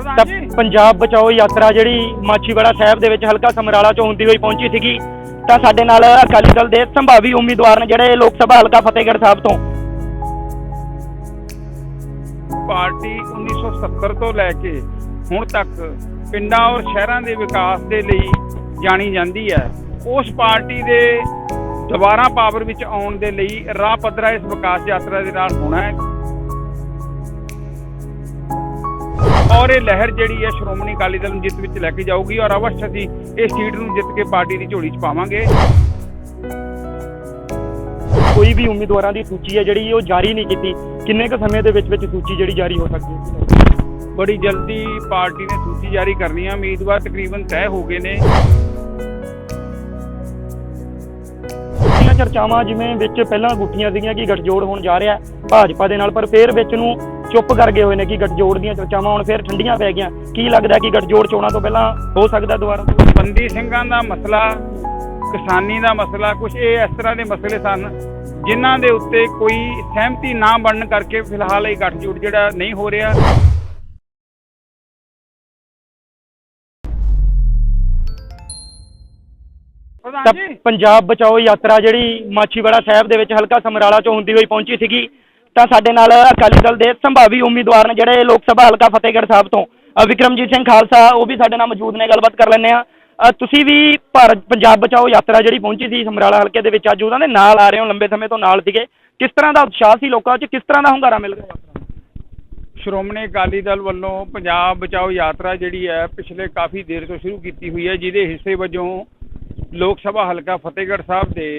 ਤਾਂ ਪੰਜਾਬ ਬਚਾਓ ਯਾਤਰਾ ਜਿਹੜੀ ਮਾਛੀਵਾੜਾ ਸਾਹਿਬ ਦੇ ਵਿੱਚ ਹਲਕਾ ਸਮਰਾਲਾ ਚੋਂ ਹੁੰਦੀ ਹੋਈ ਪਹੁੰਚੀ ਸੀਗੀ ਤਾਂ ਸਾਡੇ ਨਾਲ ਅਕਾਲੀ ਦਲ ਦੇ ਸੰਭਾਵੀ ਉਮੀਦਵਾਰ ਨੇ ਜਿਹੜੇ ਲੋਕ ਸਭਾ ਹਲਕਾ ਫਤਿਹਗੜ੍ਹ ਸਾਹਿਬ ਤੋਂ। ਪਾਰਟੀ 1970 ਤੋਂ ਲੈ ਕੇ ਹੁਣ ਤੱਕ ਪਿੰਡਾਂ ਔਰ ਸ਼ਹਿਰਾਂ ਦੇ ਵਿਕਾਸ ਦੇ ਲਈ ਜਾਣੀ ਜਾਂਦੀ ਹੈ। ਉਸ ਪਾਰਟੀ ਦੇ ਦੁਬਾਰਾ ਪਾਵਰ ਵਿੱਚ ਆਉਣ ਦੇ ਲਈ ਰਾਹ ਪੱਧਰਾ ਇਸ ਵਿਕਾਸ ਯਾਤਰਾ ਦੇ ਨਾਲ ਹੋਣਾ ਹੈ। ਔਰ ਇਹ ਲਹਿਰ ਜਿਹੜੀ ਹੈ ਸ਼੍ਰੋਮਣੀ ਅਕਾਲੀ ਦਲ ਨੂੰ ਜਿੱਤ ਵਿੱਚ ਲੈ ਕੇ ਜਾਊਗੀ ਔਰ ਅਵਸ਼ ਅਸੀਂ ਇਸ ਸੀਟ ਨੂੰ ਜਿੱਤ ਕੇ ਪਾਰਟੀ ਦੀ ਝੋਲੀ 'ਚ ਪਾਵਾਂਗੇ। ਕੋਈ ਵੀ ਉਮੀਦਵਾਰਾਂ ਦੀ ਸੂਚੀ ਹੈ ਜਿਹੜੀ ਉਹ ਜਾਰੀ ਨਹੀਂ ਕੀਤੀ। ਕਿੰਨੇ ਕੁ ਸਮੇਂ ਦੇ ਵਿੱਚ ਵਿੱਚ ਸੂਚੀ ਜਿਹੜੀ ਜਾਰੀ ਹੋ ਸਕਦੀ ਹੈ? ਬੜੀ ਜਲਦੀ ਪਾਰਟੀ ਨੇ ਸੂਚੀ ਜਾਰੀ ਕਰਨੀ ਹੈ ਉਮੀਦਵਾਰ ਤਕਰੀਬਨ ਤੈਅ ਹੋ ਗਏ ਨੇ। ਚਰਚਾਵਾਂ ਜਿਵੇਂ ਵਿੱਚ ਪਹਿਲਾਂ ਗੁੱਠੀਆਂ ਸੀਗੀਆਂ ਕਿ ਗੱਠਜੋੜ ਹੋਣ ਜਾ ਰਿਹਾ ਹੈ ਭਾਜਪਾ ਦੇ ਨਾਲ ਪਰ ਫਿਰ ਵਿੱਚ ਨੂੰ ਚੁੱਪ ਕਰ ਗਏ ਹੋਏ ਨੇ ਕਿ ਗੱਠਜੋੜ ਦੀਆਂ ਚਰਚਾਵਾਂ ਹੁਣ ਫਿਰ ਠੰਡੀਆਂ ਪੈ ਗਈਆਂ। ਕੀ ਲੱਗਦਾ ਕਿ ਗੱਠਜੋੜ ਚੋਣਾਂ ਤੋਂ ਪਹਿਲਾਂ ਹੋ ਸਕਦਾ ਦੁਬਾਰਾ? ਬੰਦੀ ਸਿੰਘਾਂ ਦਾ ਮਸਲਾ ਕਿਸਾਨੀ ਦਾ ਮਸਲਾ ਕੁਝ ਇਹ ਇਸ ਤਰ੍ਹਾਂ ਦੇ ਮਸਲੇ ਸਨ ਜਿਨ੍ਹਾਂ ਦੇ ਉੱਤੇ ਕੋਈ ਸਹਿਮਤੀ ਨਾ ਬਣਨ ਕਰਕੇ ਫਿਲਹਾਲ ਇਹ ਗੱਠਜੋੜ ਜਿਹੜਾ ਨਹੀਂ ਹੋ ਰਿਹਾ। ਤਾਂ ਪੰਜਾਬ ਬਚਾਓ ਯਾਤਰਾ ਜਿਹੜੀ ਮਾਛੀਵਾੜਾ ਸਾਹਿਬ ਦੇ ਵਿੱਚ ਹਲਕਾ ਸਮਰਾਲਾ ਚੋਂ ਹੁੰਦੀ ਹੋਈ ਪਹੁੰਚੀ ਸੀਗੀ ਤਾਂ ਸਾਡੇ ਨਾਲ ਅਕਾਲੀ ਦਲ ਦੇ ਸੰਭਾਵੀ ਉਮੀਦਵਾਰ ਨੇ ਜਿਹੜੇ ਲੋਕ ਸਭਾ ਹਲਕਾ ਫਤਿਹਗੜ੍ਹ ਸਾਹਿਬ ਤੋਂ ਅ, ਵਿਕਰਮਜੀਤ ਸਿੰਘ ਖਾਲਸਾ ਉਹ ਵੀ ਸਾਡੇ ਨਾਲ ਮੌਜੂਦ ਨੇ ਗੱਲਬਾਤ ਕਰ ਲੈਂਦੇ ਆ ਤੁਸੀਂ ਵੀ ਭਾਰਤ ਪੰਜਾਬ ਬਚਾਓ ਯਾਤਰਾ ਜਿਹੜੀ ਪਹੁੰਚੀ ਸੀ ਸਮਰਾਲਾ ਹਲਕੇ ਦੇ ਵਿੱਚ ਅੱਜ ਉਹਨਾਂ ਦੇ ਨਾਲ ਆ ਰਹੇ ਹੋ ਲੰਬੇ ਸਮੇਂ ਤੋਂ ਨਾਲ ਸੀਗੇ। ਕਿਸ ਤਰ੍ਹਾਂ ਦਾ ਉਤਸ਼ਾਹ ਸੀ ਲੋਕਾਂ 'ਚ ਕਿਸ ਤਰ੍ਹਾਂ ਦਾ ਹੁੰਗਾਰਾ ਮਿਲ ਰਿਹਾ? ਸ਼੍ਰੋਮਣੀ ਅਕਾਲੀ ਦਲ ਵੱਲੋਂ ਪੰਜਾਬ ਬਚਾਓ ਯਾਤਰਾ ਜਿਹੜੀ ਹੈ ਪਿਛਲੇ ਕਾਫੀ ਦੇਰ ਤੋਂ ਸ਼ੁਰੂ ਕੀਤੀ ਹੋਈ ਹੈ ਜਿਹਦੇ ਹਿੱਸੇ ਵਜੋਂ ਲੋਕ ਸਭਾ ਹਲਕਾ ਫਤਿਹਗੜ੍ਹ ਸਾਹਿਬ ਦੇ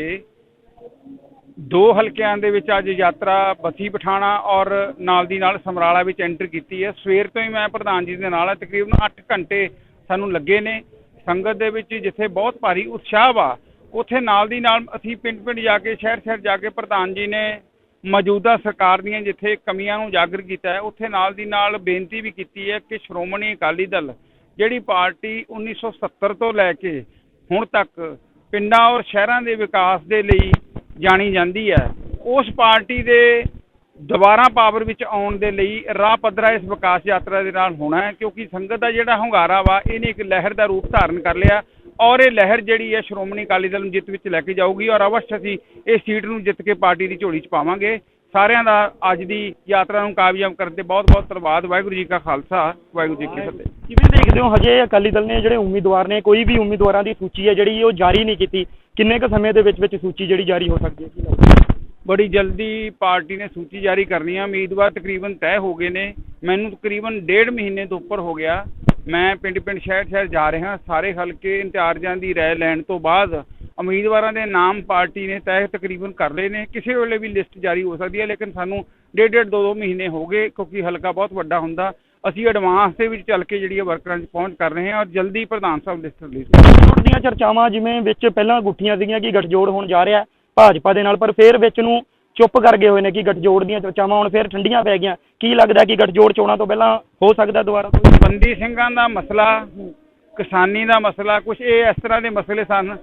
ਦੋ ਹਲਕਿਆਂ ਦੇ ਵਿੱਚ ਅੱਜ ਯਾਤਰਾ ਬਸੀ ਪਠਾਣਾ ਔਰ ਨਾਲ ਦੀ ਨਾਲ ਸਮਰਾਲਾ ਵਿੱਚ ਐਂਟਰ ਕੀਤੀ ਹੈ। ਸਵੇਰ ਤੋਂ ਹੀ ਮੈਂ ਪ੍ਰਧਾਨ ਜੀ ਦੇ ਨਾਲ ਤਕਰੀਬਨ 8 ਘੰਟੇ ਸਾਨੂੰ ਲੱਗੇ ਨੇ। ਸੰਗਤ ਦੇ ਵਿੱਚ ਜਿੱਥੇ ਬਹੁਤ ਭਾਰੀ ਉਤਸ਼ਾਹ ਵਾ, ਉੱਥੇ ਨਾਲ ਦੀ ਨਾਲ ਅਸੀਂ ਪਿੰਡ ਪਿੰਡ ਜਾ ਕੇ, ਸ਼ਹਿਰ ਸ਼ਹਿਰ ਜਾ ਕੇ ਪ੍ਰਧਾਨ ਜੀ ਨੇ ਮੌਜੂਦਾ ਸਰਕਾਰ ਦੀਆਂ ਜਿੱਥੇ ਕਮੀਆਂ ਨੂੰ ਉਜਾਗਰ ਕੀਤਾ ਹੈ, ਉੱਥੇ ਨਾਲ ਦੀ ਨਾਲ ਬੇਨਤੀ ਵੀ ਕੀਤੀ ਹੈ ਕਿ ਸ਼੍ਰੋਮਣੀ ਅਕਾਲੀ ਦਲ ਜਿਹੜੀ ਪਾਰਟੀ 1970 ਤੋਂ ਲੈ ਕੇ ਹੁਣ ਤੱਕ ਪਿੰਡਾਂ ਔਰ ਸ਼ਹਿਰਾਂ ਦੇ ਵਿਕਾਸ ਦੇ ਲਈ ਜਾਣੀ ਜਾਂਦੀ ਹੈ। ਉਸ ਪਾਰਟੀ ਦੇ ਦੁਬਾਰਾ ਪਾਵਰ ਵਿੱਚ ਆਉਣ ਦੇ ਲਈ ਰਾਹ ਪੱਧਰਾ ਇਸ ਵਿਕਾਸ ਯਾਤਰਾ ਦੇ ਨਾਲ ਹੋਣਾ ਹੈ, ਕਿਉਂਕਿ ਸੰਗਤ ਦਾ ਜਿਹੜਾ ਹੁੰਗਾਰਾ ਵਾ ਇਹਨੇ ਇੱਕ ਲਹਿਰ ਦਾ ਰੂਪ ਧਾਰਨ ਕਰ ਲਿਆ ਔਰ ਇਹ ਲਹਿਰ ਜਿਹੜੀ ਹੈ ਸ਼੍ਰੋਮਣੀ ਅਕਾਲੀ ਦਲ ਨੂੰ ਜਿੱਤ ਵਿੱਚ ਲੈ ਕੇ ਜਾਊਗੀ ਔਰ ਅਵਸ਼ ਅਸੀਂ ਇਸ ਸੀਟ ਨੂੰ ਜਿੱਤ ਕੇ ਪਾਰਟੀ ਦੀ ਝੋਲੀ 'ਚ ਪਾਵਾਂਗੇ। ਸਾਰਿਆਂ ਦਾ ਅੱਜ ਦੀ ਯਾਤਰਾ ਨੂੰ ਕਾਮਯਾਬ ਕਰਨ ਤੇ ਬਹੁਤ ਬਹੁਤ ਧੰਨਵਾਦ ਵਾਹਿਗੁਰੂ ਜੀ ਕਾ ਖਾਲਸਾ ਵਾਹਿਗੁਰੂ ਜੀ ਕੀ ਫਤਿਹ। ਕਿਵੇਂ ਦੇਖਦੇ ਹੋ? ਹਜੇ ਅਕਾਲੀ ਦਲ ਨੇ ਜਿਹੜੇ ਉਮੀਦਵਾਰ ਨੇ ਕੋਈ ਵੀ ਉਮੀਦਵਾਰਾਂ ਦੀ ਸੂਚੀ ਹੈ ਜਿਹੜੀ ਉਹ ਜਾਰੀ ਨਹੀਂ ਕੀਤੀ ਕਿੰਨੇ ਕੁ ਸਮੇਂ ਦੇ ਵਿੱਚ ਵਿੱਚ ਸੂਚੀ ਜਿਹੜੀ ਜਾਰੀ ਹੋ ਸਕਦੀ ਹੈ? ਕੀ ਲੱਗਦਾ? ਬੜੀ ਜਲਦੀ ਪਾਰਟੀ ਨੇ ਸੂਚੀ ਜਾਰੀ ਕਰਨੀ ਆ। ਉਮੀਦਵਾਰ ਤਕਰੀਬਨ ਤੈਅ ਹੋ ਗਏ ਨੇ। ਮੈਨੂੰ ਤਕਰੀਬਨ ਡੇਢ ਮਹੀਨੇ ਤੋਂ ਉੱਪਰ ਹੋ ਗਿਆ। ਮੈਂ ਪਿੰਡ ਪਿੰਡ ਸ਼ਹਿਰ ਸ਼ਹਿਰ ਜਾ ਰਿਹਾ। ਸਾਰੇ ਹਲਕੇ ਇੰਚਾਰਜਾਂ ਦੀ ਰਾਏ ਲੈਣ ਤੋਂ ਬਾਅਦ ਉਮੀਦਵਾਰਾਂ ਦੇ ਨਾਮ ਪਾਰਟੀ ਨੇ ਤੈਅ ਤਕਰੀਬਨ ਕਰ ਲਏ ਨੇ। ਕਿਸੇ ਵੇਲੇ ਵੀ ਲਿਸਟ ਜਾਰੀ ਹੋ ਸਕਦੀ ਹੈ ਲੇਕਿਨ ਸਾਨੂੰ ਡੇਢ ਡੇਢ ਦੋ ਦੋ ਮਹੀਨੇ ਹੋ ਗਏ ਕਿਉਂਕਿ ਹਲਕਾ ਬਹੁਤ ਵੱਡਾ ਹੁੰਦਾ। ਅਸੀਂ ਐਡਵਾਂਸ ਦੇ ਵਿੱਚ ਚੱਲ ਕੇ ਜਿਹੜੀ ਹੈ ਵਰਕਰਾਂ 'ਚ ਪਹੁੰਚ ਕਰ ਰਹੇ ਹਾਂ ਔਰ ਜਲਦੀ ਪ੍ਰਧਾਨ ਸਾਹਿਬ ਲਿਸਟ ਰਿਲੀਜ਼ ਦੀਆਂ ਚਰਚਾਵਾਂ ਜਿਵੇਂ ਵਿੱਚ ਪਹਿਲਾਂ ਗੁੱਠੀਆਂ ਸੀਗੀਆਂ ਕਿ ਗੱਠਜੋੜ ਹੋਣ ਜਾ ਰਿਹਾ ਭਾਜਪਾ ਦੇ ਨਾਲ ਪਰ ਫਿਰ ਵਿੱਚ ਨੂੰ ਚੁੱਪ ਕਰ ਗਏ ਹੋਏ ਨੇ ਕਿ ਗੱਠਜੋੜ ਦੀਆਂ ਚਰਚਾਵਾਂ ਹੁਣ ਫਿਰ ਠੰਡੀਆਂ ਪੈ ਗਈਆਂ। ਕੀ ਲੱਗਦਾ ਕਿ ਗੱਠਜੋੜ ਚੋਣਾਂ ਤੋਂ ਪਹਿਲਾਂ ਹੋ ਸਕਦਾ ਦੁਬਾਰਾ? ਬੰਦੀ ਸਿੰਘਾਂ ਦਾ ਮਸਲਾ ਕਿਸਾਨੀ ਦਾ ਮਸਲਾ ਕੁਝ ਇਹ ਇਸ ਤਰ੍ਹਾਂ ਦੇ ਮਸਲੇ ਸਨ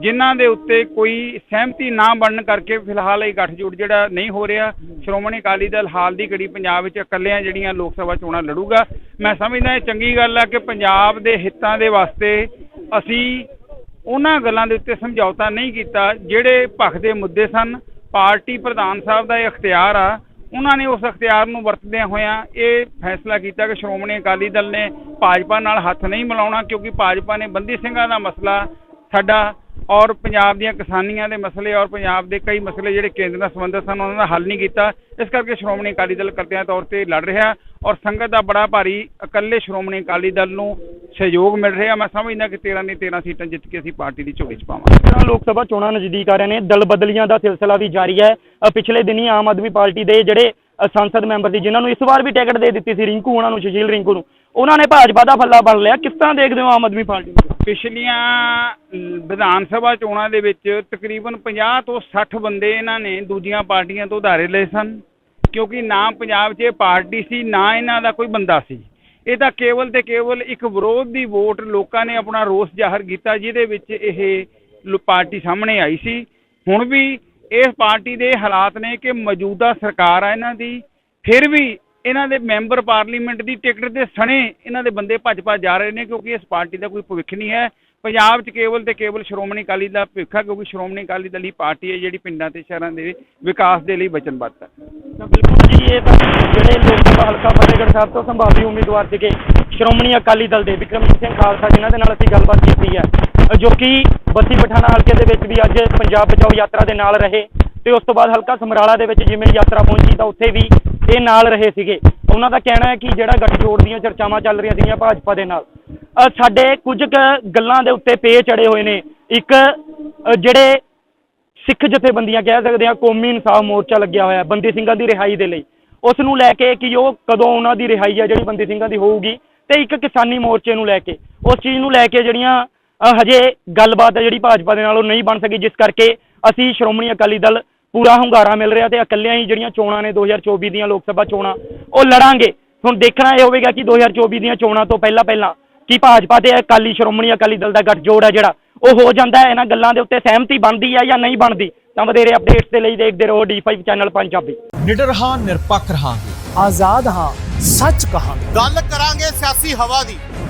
ਜਿਨ੍ਹਾਂ ਦੇ ਉੱਤੇ ਕੋਈ ਸਹਿਮਤੀ ਨਾ ਬਣਨ ਕਰਕੇ ਫਿਲਹਾਲ ਇਹ ਗੱਠਜੋੜ ਜਿਹੜਾ ਨਹੀਂ ਹੋ ਰਿਹਾ। ਸ਼੍ਰੋਮਣੀ ਅਕਾਲੀ ਦਲ ਹਾਲ ਦੀ ਘੜੀ ਪੰਜਾਬ ਵਿੱਚ ਇਕੱਲਿਆਂ ਜਿਹੜੀਆਂ ਲੋਕ ਸਭਾ ਚੋਣਾਂ ਲੜੂਗਾ। ਮੈਂ ਸਮਝਦਾ ਇਹ ਚੰਗੀ ਗੱਲ ਆ ਕਿ ਪੰਜਾਬ ਦੇ ਹਿੱਤਾਂ ਦੇ ਵਾਸਤੇ ਅਸੀਂ ਉਹਨਾਂ ਗੱਲਾਂ ਦੇ ਉੱਤੇ ਸਮਝੌਤਾ ਨਹੀਂ ਕੀਤਾ, ਜਿਹੜੇ ਭਖ ਦੇ ਮੁੱਦੇ ਸਨ। ਪਾਰਟੀ ਪ੍ਰਧਾਨ ਸਾਹਿਬ ਦਾ ਇਹ ਅਖਤਿਆਰ ਆ। ਉਹਨਾਂ ਨੇ ਉਸ ਅਖਤਿਆਰ ਨੂੰ ਵਰਤਦਿਆਂ ਹੋਇਆਂ ਇਹ ਫੈਸਲਾ ਕੀਤਾ ਕਿ ਸ਼੍ਰੋਮਣੀ ਅਕਾਲੀ ਦਲ ਨੇ ਭਾਜਪਾ ਨਾਲ ਹੱਥ ਨਹੀਂ ਮਿਲਾਉਣਾ, ਕਿਉਂਕਿ ਭਾਜਪਾ ਨੇ ਬੰਦੀ ਸਿੰਘਾਂ ਦਾ ਮਸਲਾ ਸਾਡਾ ਔਰ ਪੰਜਾਬ ਦੀਆਂ ਕਿਸਾਨੀਆਂ ਦੇ ਮਸਲੇ ਔਰ ਪੰਜਾਬ ਦੇ ਕਈ ਮਸਲੇ ਜਿਹੜੇ ਕੇਂਦਰ ਨਾਲ ਸੰਬੰਧਿਤ ਸਨ, ਉਹਨਾਂ ਦਾ ਹੱਲ ਨਹੀਂ ਕੀਤਾ। ਇਸ ਕਰਕੇ ਸ਼੍ਰੋਮਣੀ ਅਕਾਲੀ ਦਲ ਕਰਦਿਆਂ ਤੌਰ ਤੇ ਲੜ ਰਿਹਾ ਔਰ ਸੰਗਤ ਦਾ ਬੜਾ ਭਾਰੀ ਇਕੱਲੇ ਸ਼੍ਰੋਮਣੀ ਅਕਾਲੀ ਦਲ ਨੂੰ ਸਹਿਯੋਗ ਮਿਲ ਰਿਹਾ। ਮੈਂ ਸਮਝਦਾ ਕਿ 13 ਨੇ 13 ਸੀਟਾਂ ਜਿੱਤ ਕੇ ਅਸੀਂ ਪਾਰਟੀ ਦੀ ਝੋਲੀ 'ਚ ਪਾਵਾਂਗੇ। ਲੋਕ ਸਭਾ ਚੋਣਾਂ ਨਜ਼ਦੀਕ ਆ ਰਹੇ ਨੇ। ਦਲ ਬਦਲੀਆਂ ਦਾ ਸਿਲਸਿਲਾ ਵੀ ਜਾਰੀ ਹੈ। ਪਿਛਲੇ ਦਿਨੀ ਆਮ ਆਦਮੀ ਪਾਰਟੀ ਦੇ ਜਿਹੜੇ ਸੰਸਦ ਮੈਂਬਰ ਸੀ, ਜਿਨ੍ਹਾਂ ਨੂੰ ਇਸ ਵਾਰ ਵੀ ਟਿਕਟ ਦੇ ਦਿੱਤੀ ਸੀ, ਰਿੰਕੂ, ਉਹਨਾਂ ਨੂੰ, ਸੁਸ਼ੀਲ ਰਿੰਕੂ ਨੂੰ, ਉਹਨਾਂ ਨੇ ਭਾਜਪਾ ਦਾ ਫੱਲਾ ਬਣ ਲਿਆ। ਕਿਸ ਤਰ੍ਹਾਂ ਦੇਖਦੇ ਹੋ ਆਮ ਆਦਮੀ ਪਾਰਟੀ ਨੂੰ? ਪਿਛਲੀਆਂ ਵਿਧਾਨ ਸਭਾ ਚੋਣਾਂ ਦੇ ਵਿੱਚ ਤਕਰੀਬਨ 50 ਤੋਂ 60 ਬੰਦੇ ਇਹਨਾਂ ਨੇ ਦੂਜੀਆਂ ਪਾਰਟੀਆਂ ਤੋਂ ਉਧਾਰੇ ਲਏ ਸਨ, ਕਿਉਂਕਿ ਨਾ ਪੰਜਾਬ 'ਚ ਇਹ ਪਾਰਟੀ ਸੀ, ਨਾ ਇਹਨਾਂ ਦਾ ਕੋਈ ਬੰਦਾ ਸੀ। ਇਹ ਤਾਂ ਕੇਵਲ ਤੇ ਕੇਵਲ ਇੱਕ ਵਿਰੋਧ ਦੀ ਵੋਟ ਲੋਕਾਂ ਨੇ ਆਪਣਾ ਰੋਸ ਜ਼ਾਹਰ ਕੀਤਾ, ਜਿਹਦੇ ਵਿੱਚ ਇਹ ਪਾਰਟੀ ਸਾਹਮਣੇ ਆਈ ਸੀ। ਹੁਣ ਵੀ ਇਸ ਪਾਰਟੀ ਦੇ ਹਾਲਾਤ ਨੇ ਕਿ ਮੌਜੂਦਾ ਸਰਕਾਰ ਆ ਇਹਨਾਂ ਦੀ, ਫਿਰ ਵੀ ਇਹਨਾਂ ਦੇ ਮੈਂਬਰ ਪਾਰਲੀਮੈਂਟ ਦੀ ਟਿਕਟ ਦੇ ਸਣੇ ਇਹਨਾਂ ਦੇ ਬੰਦੇ ਭੱਜ ਭੱਜ ਜਾ ਰਹੇ ਨੇ ਕਿਉਂਕਿ ਇਸ ਪਾਰਟੀ ਦਾ ਕੋਈ ਭਵਿੱਖ ਨਹੀਂ ਹੈ। ਪੰਜਾਬ 'ਚ ਕੇਵਲ ਤੇ ਕੇਵਲ ਸ਼੍ਰੋਮਣੀ ਅਕਾਲੀ ਦਾ ਭਵਿੱਖ ਹੈ ਕਿਉਂਕਿ ਸ਼੍ਰੋਮਣੀ ਅਕਾਲੀ ਦਲ ਹੀ ਪਾਰਟੀ ਹੈ ਜਿਹੜੀ ਪਿੰਡਾਂ ਤੇ ਸ਼ਹਿਰਾਂ ਦੇ ਵਿਕਾਸ ਦੇ ਲਈ ਵਚਨਬੱਧ ਹੈ। ਬਿਲਕੁਲ ਜੀ ਇਹ ਤਾਂ ਜਿਹੜੇ ਲੋਕ ਸਭਾ ਹਲਕਾ ਫਤਿਹਗੜ੍ਹ ਸਾਹਿਬ ਤੋਂ ਸੰਭਾਵੀ ਉਮੀਦਵਾਰ ਸੀਗੇ ਸ਼੍ਰੋਮਣੀ ਅਕਾਲੀ ਦਲ ਦੇ ਵਿਕਰਮਜੀਤ ਸਿੰਘ ਖਾਲਸਾ ਜਿਨ੍ਹਾਂ ਦੇ ਨਾਲ ਅਸੀਂ ਗੱਲਬਾਤ ਕੀਤੀ ਹੈ ਅ, ਜੋ ਕਿ ਬੱਸੀ ਪਠਾਣਾ ਹਲਕੇ ਦੇ ਵਿੱਚ ਵੀ ਅੱਜ ਪੰਜਾਬ ਬਚਾਓ ਯਾਤਰਾ ਦੇ ਨਾਲ ਰਹੇ ਤੇ ਉਸ ਤੋਂ ਬਾਅਦ ਹਲਕਾ ਸਮਰਾਲਾ ਦੇ ਵਿੱਚ ਜਿਵੇਂ ਯਾਤਰਾ ਪਹੁੰਚੀ ਤਾਂ ਉੱਥੇ ਵੀ ਇਹ ਨਾਲ ਰਹੇ ਸੀਗੇ। ਉਹਨਾਂ ਦਾ ਕਹਿਣਾ ਹੈ ਕਿ ਜਿਹੜਾ ਗੱਠਜੋੜ ਦੀਆਂ ਚਰਚਾਵਾਂ ਚੱਲ ਰਹੀਆਂ ਸੀਗੀਆਂ ਭਾਜਪਾ ਦੇ ਨਾਲ ਸਾਡੇ ਕੁਝ ਕੁ ਗੱਲਾਂ ਦੇ ਉੱਤੇ ਪੇ ਚੜੇ ਹੋਏ ਨੇ। ਇੱਕ ਜਿਹੜੇ ਸਿੱਖ ਜਥੇਬੰਦੀਆਂ ਕਹਿ ਸਕਦੇ ਆ ਕੌਮੀ ਇਨਸਾਫ ਮੋਰਚਾ ਲੱਗਿਆ ਹੋਇਆ, ਬੰਦੀ ਸਿੰਘਾਂ ਦੀ ਰਿਹਾਈ ਦੇ ਲਈ। ਉਸ ਨੂੰ ਲੈ ਕੇ ਕਿ ਉਹ ਕਦੋਂ ਉਹਨਾਂ ਦੀ ਰਿਹਾਈ ਆ ਜਿਹੜੀ ਬੰਦੀ ਸਿੰਘਾਂ ਦੀ ਹੋਊਗੀ ਤੇ ਇੱਕ ਕਿਸਾਨੀ ਮੋਰਚੇ ਨੂੰ ਲੈ ਕੇ। ਉਸ ਚੀਜ਼ ਨੂੰ ਲੈ ਕੇ ਜਿਹੜੀਆਂ ਹਜੇ ਗੱਲਬਾਤ ਹੈ ਜਿਹੜੀ ਭਾਜਪਾ ਦੇ ਨਾਲ ਉਹ ਨਹੀਂ ਬਣ ਸਕੀ, ਜਿਸ ਕਰਕੇ ਅਸੀਂ ਸ਼੍ਰੋਮਣੀ ਅਕਾਲੀ ਦਲ ਪੂਰਾ ਹੁੰਗਾਰਾ ਮਿਲ ਰਿਹਾ ਤੇ ਇਕੱਲਿਆਂ ਹੀ ਜਿਹੜੀਆਂ ਚੋਣਾਂ ਨੇ 2024 ਦੀਆਂ ਲੋਕ ਸਭਾ ਚੋਣਾਂ ਉਹ ਲੜਾਂਗੇ। ਹੁਣ ਦੇਖਣਾ ਇਹ ਹੋਵੇਗਾ ਕਿ 2024 ਦੀਆਂ ਚੋਣਾਂ ਤੋਂ ਪਹਿਲਾਂ ਪਹਿਲਾਂ ਕੀ ਭਾਜਪਾ ਤੇ ਅਕਾਲੀ ਸ਼੍ਰੋਮਣੀ ਅਕਾਲੀ ਦਲ ਦਾ ਗੱਠਜੋੜ ਹੈ ਜਿਹੜਾ? ਉਹ ਹੋ ਜਾਂਦਾ ਹੈ ਇਹਨਾਂ ਗੱਲਾਂ ਦੇ ਉੱਤੇ ਸਹਿਮਤੀ ਬਣਦੀ ਹੈ ਜਾਂ ਨਹੀਂ ਬਣਦੀ? ਤਾਂ ਵਧੇਰੇ ਅਪਡੇਟਸ ਦੇ ਲਈ ਦੇਖਦੇ ਰਹੋ D5 ਚੈਨਲ ਪੰਜਾਬੀ। ਨਿਡਰ ਹਾਂ ਨਿਰਪੱਖ ਰਹਾਂਗੇ। ਆਜ਼ਾਦ ਹਾਂ ਸੱਚ ਕਹਾਂਗੇ। ਗੱਲ ਕਰਾਂਗੇ ਸਿਆਸੀ ਹਵਾ ਦੀ।